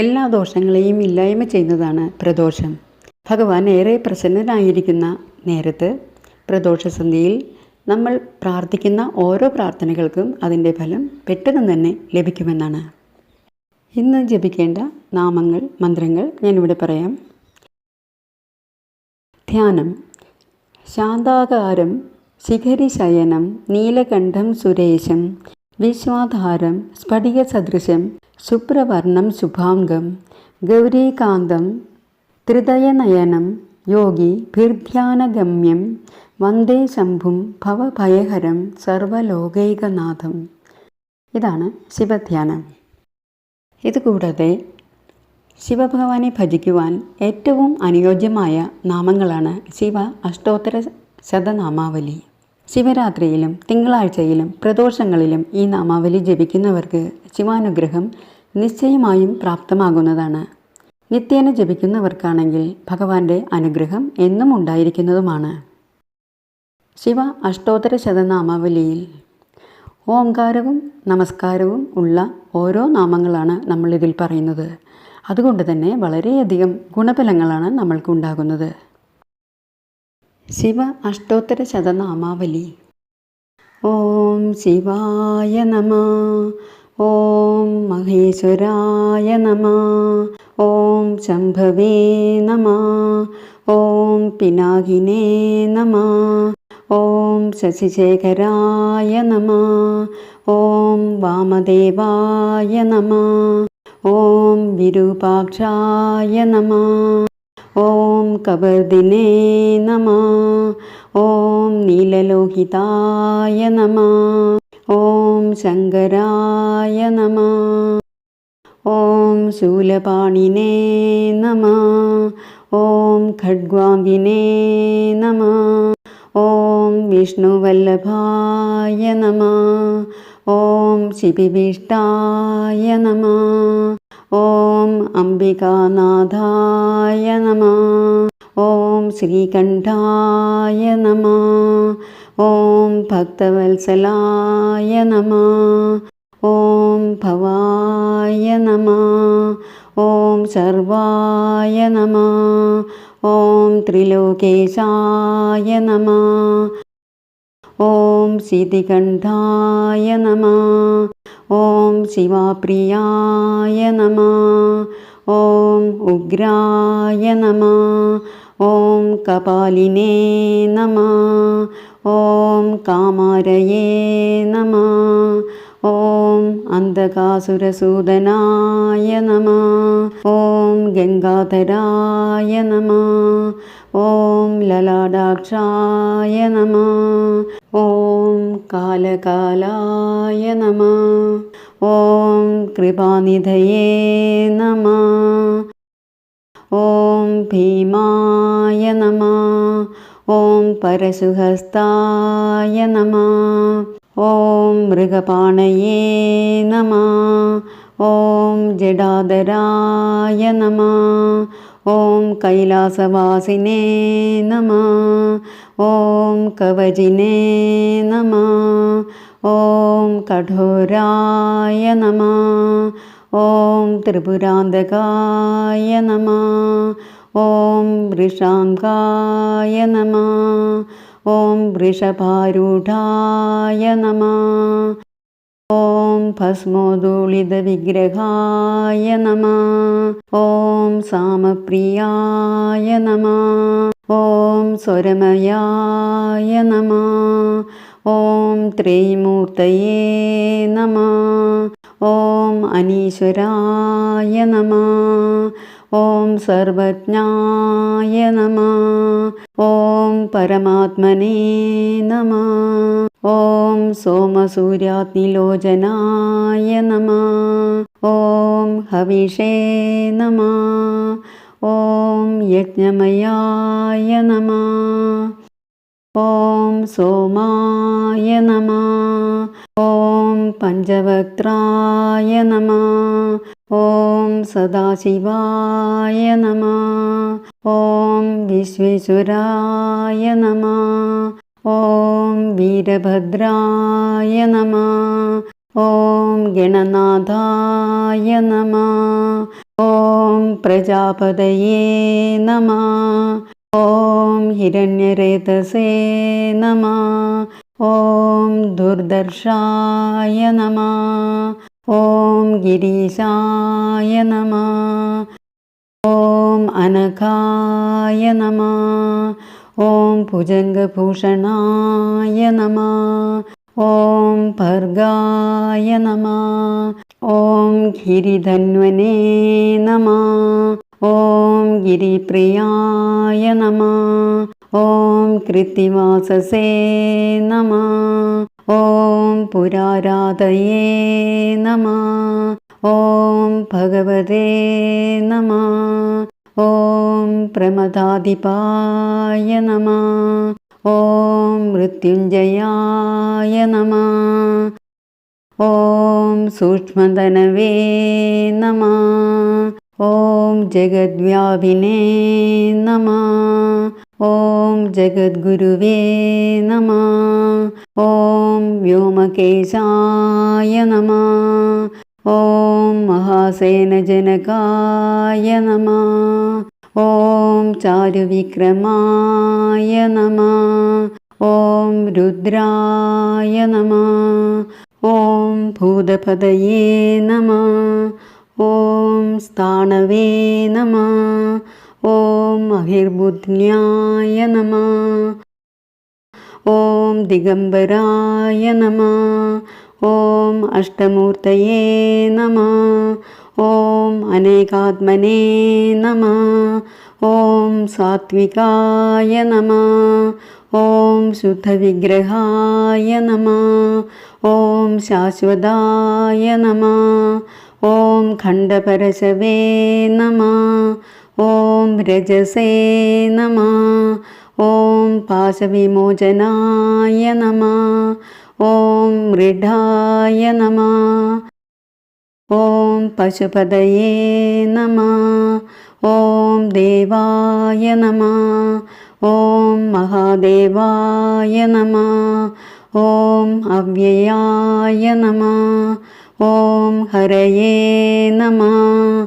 എല്ലാ ദോഷങ്ങളെയും ഇല്ലായ്മ ചെയ്യുന്നതാണ് പ്രദോഷം. ഭഗവാൻ ഏറെ പ്രസന്നനായിരിക്കുന്ന നേരത്ത് പ്രദോഷസന്ധിയിൽ നമ്മൾ പ്രാർത്ഥിക്കുന്ന ഓരോ പ്രാർത്ഥനകൾക്കും അതിന്റെ ഫലം പെട്ടെന്ന് തന്നെ ലഭിക്കുമെന്നാണ്. ഇന്ന് ജപിക്കേണ്ട നാമങ്ങൾ മന്ത്രങ്ങൾ ഞാനിവിടെ പറയാം. ധ്യാനം. ശാന്താകാരം ശിഖരിശയനം നീലകണ്ഠം സുരേശം വിശ്വാധാരം സ്ഫടികസദൃശം ശുഭ്രവർണം ശുഭാംഗം. ഗൗരീകാന്തം. ത്രിതയനയനം. യോഗി ഭീർധ്യാനഗമ്യം. വന്ദേ ശംഭും ഭവഭയഹരം സർവലോകൈകനാഥം. ഇതാണ് ശിവധ്യാനം. ഇതുകൂടാതെ ശിവഭഗവാനെ ഭജിക്കുവാൻ ഏറ്റവും അനുയോജ്യമായ നാമങ്ങളാണ് ശിവ അഷ്ടോത്തര ശതനാമാവലി. ശിവരാത്രിയിലും തിങ്കളാഴ്ചയിലും പ്രദോഷങ്ങളിലും ഈ നാമാവലി ജപിക്കുന്നവർക്ക് ശിവാനുഗ്രഹം നിശ്ചയമായും പ്രാപ്തമാകുന്നതാണ്. നിത്യേന ജപിക്കുന്നവർക്കാണെങ്കിൽ ഭഗവാന്റെ അനുഗ്രഹം എന്നും ഉണ്ടായിരിക്കുന്നതുമാണ്. ശിവ അഷ്ടോത്തര ശതനാമാവലിയിൽ ഓംകാരവും നമസ്കാരവും ഉള്ള ഓരോ നാമങ്ങളാണ് നമ്മളിതിൽ പറയുന്നത്. അതുകൊണ്ട് തന്നെ വളരെയധികം ഗുണഫലങ്ങളാണ് നമ്മൾക്കുണ്ടാകുന്നത് ശിവ അഷ്ടോത്തര ശതനാമാവലി. ഓം ശിവായ നമ. ഓം മഹേശ്വരായ നമ. ഓം ശംഭവേ നമ. ഓം പിനാകിനേ നമ. ഓം ശശിശേഖരായ നമ. ഓം വാമദേവായ നമ. ഓം വിരൂപാക്ഷായ നമ. ॐ कबर्दिने नमः। ॐ नीललोहिताय नमः। ॐ शङ्कराय नमः। ॐ शूलपाणिने नमः। ॐ ख नमः। ॐ विष्णुवल्लभाय नमः। ॐ शिपिभीष्टाय नमः। ॐ अम्बिकानाथाय नमः। ॐ श्रीकण्ठाय नमः। ॐ भक्तवल्सलाय नमः। ॐ भवाय नमः। ॐ सर्वाय नमः। ॐ त्रिलोकेशाय नमः। ഓം ശീതികണ്ഠായ നമ ഓം ശിവാപ്രിയായ നമ ഓം ഉഗ്രായ നമ ഓം കപാലിനേ നമ ഓം കാമാരയേ നമ ഓം അന്ധകാസുരസൂദനായ നമ ഓം ഗംഗാധരായ നമ ഓം ലലാടാക്ഷായ നമ ॐ कालकालाय नमः। ॐ कृपानिधये नमः। ॐ भीमाय नमः। ॐ परशुहस्ताय नमः। ॐ मृगपाणये नमः। ॐ जडाधराय नमः। ॐ कैलासवासिने नमः। ॐ कवचिने नमः। ॐ कठोराय नमः। ॐ त्रिपुरान्धकाय नमः। ॐ वृषाङ्काय नमः। ॐ वृषभारूढाय नमः। ॐ भस्मोदूलितविग्रहाय नमः। ॐ सामप्रियाय नमः। ॐ स्वरमयाय नमः। ॐ त्रैमूर्तये नमः। ॐ अनीश्वराय नमः। ॐ सर्वज्ञाय नमः। ॐ परमात्मने नमः। ॐ सोमसूर्याग्निलोचनाय नमः। ॐ हविषे नमः। ॐ यज्ञमयाय नमः। ॐ सोमाय नमः। ॐ पञ्चवक्त्राय नमः। ॐ सदाशिवाय नमः। ॐ विश्वेश्वराय नमः। ॐ वीरभद्राय नमः। ॐ गणनाथाय नमः। ॐ प्रजापदये नमः। ॐ हिरण्यरेतसे नमः। ॐ दुर्दर्शाय नमः। ॐ गिरीशाय नमः। ॐ अनघाय नमः। ॐ भुजङ्गभूषणाय नमः। ॐ भर्गाय नमः। ॐ गिरिधन्वने नमः। ॐ गिरिप्रियाय नमः। ॐ कृत्तिवाससे नमः। ॐ पुराराधये नमः। ॐ भगवते नमः ॐ प्रमदाधिपाय नमः। ॐ मृत्युञ्जयाय नमः। ॐ सूक्ष्मधनवे नमः। ॐ जगद्व्यापिने नमः। ॐ जगद्गुरुवे नमः। ॐ व्योमकेशाय नमः ॐ महासेनजनकाय नमः। ॐ चारुविक्रमाय नमः। ॐ रुद्राय नमः। ॐ भूतपदये नमः। ॐ स्थाणवे नमः। ॐ अहिर्बुध्न्याय नमः। ॐ दिगम्बराय नमः ॐ अष्टमूर्तये नमः। ॐ अनेकात्मने नमः। ॐ सात्विकाय नमः। ॐ शुद्धविग्रहाय नमः। ॐ शाश्वताय नमः। ॐ खण्डपरशवे नमः। ॐ रजसे नमः। ॐ पाशविमोचनाय नमः ॐ मृढाय नमः। ॐ पशुपदये नमः। ॐ देवाय नमः। ॐ महादेवाय नमः। ॐ अव्ययाय नमः। ॐ हरये नमः।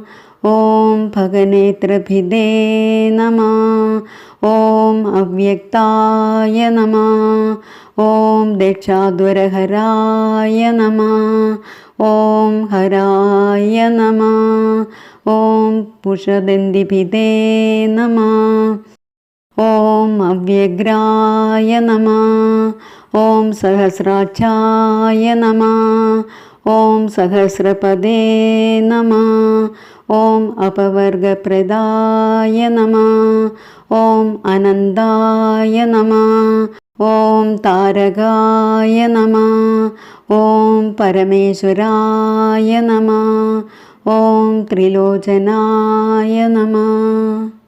ॐ भगनेत्रभिदे नमः। ॐ अव्यक्ताय नमः ॐ दक्षाद्वरहराय नमः। ॐ हराय नमः। ॐ पुषदन्दिभिदे नमः। ॐ अव्यग्राय नमः। ॐ सहस्राक्षाय नमः। ॐ सहस्रपदे नमः। ॐ अपवर्गप्रदाय नमः। ॐ अनन्दाय नमः ॐ तारकाय नमः ॐ परमेश्वराय नमः ॐ त्रिलोचनाय नमः